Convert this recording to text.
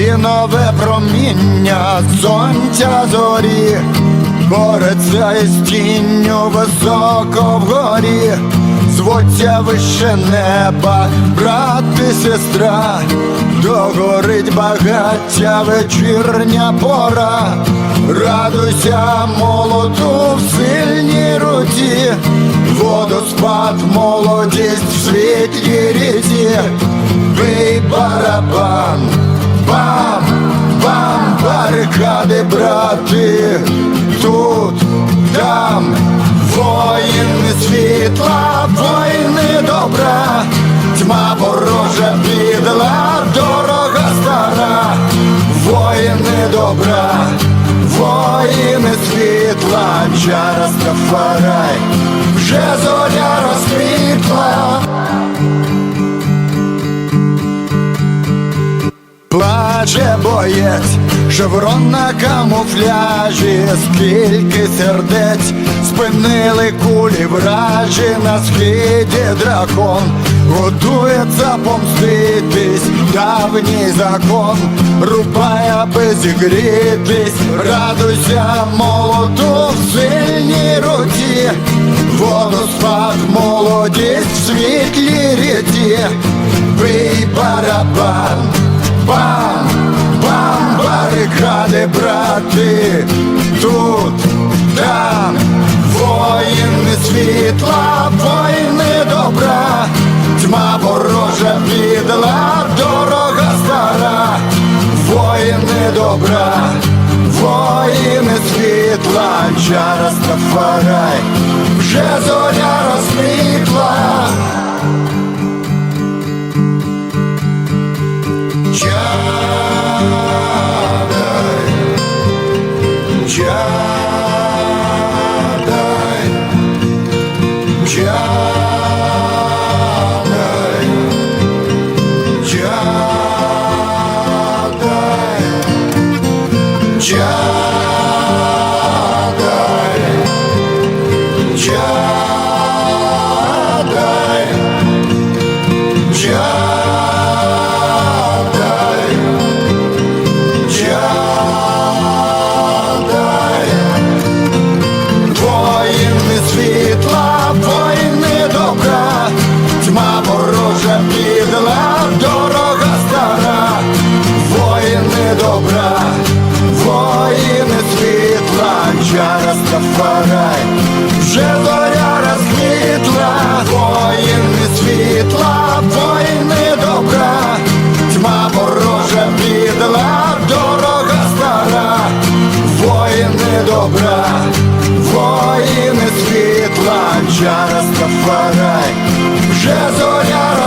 Вінове проміння сонця зорі, бореться із тінню високо вгорі, звуться вище неба, брат і сестра, догорить багаття вечірня пора, радуйся молоду в сильній руці, водоспад, молодість в світлій ріці, бий барабан, барикади, тут, там, воїни світла, воїни добра, тьма ворожа підла, дорога стара, воїни добра, воїни світла, чара Стафарай, вже зоря розквітла. Плаче боєць, шеврон на камуфляжі, скільки сердець спинили кулі вражі на схиді дракон, готується помститись, давній закон, рубає, аби зігрітись, радуйся молоду в сильній руці, водоспад, молодість в світлій ріці, бий барабан. Брати, тут, там, воїни світла, воїни добра, тьма ворожа підла, дорога стара, воїни добра, воїни світла, чара Стафарай, вже зоря love. Стафарай, вже зоря розквітла, воїни світла, воїни добра, тьма ворожа підла, дорога стара, воїни добра, воїни світла, чара Стафарай, вже зоря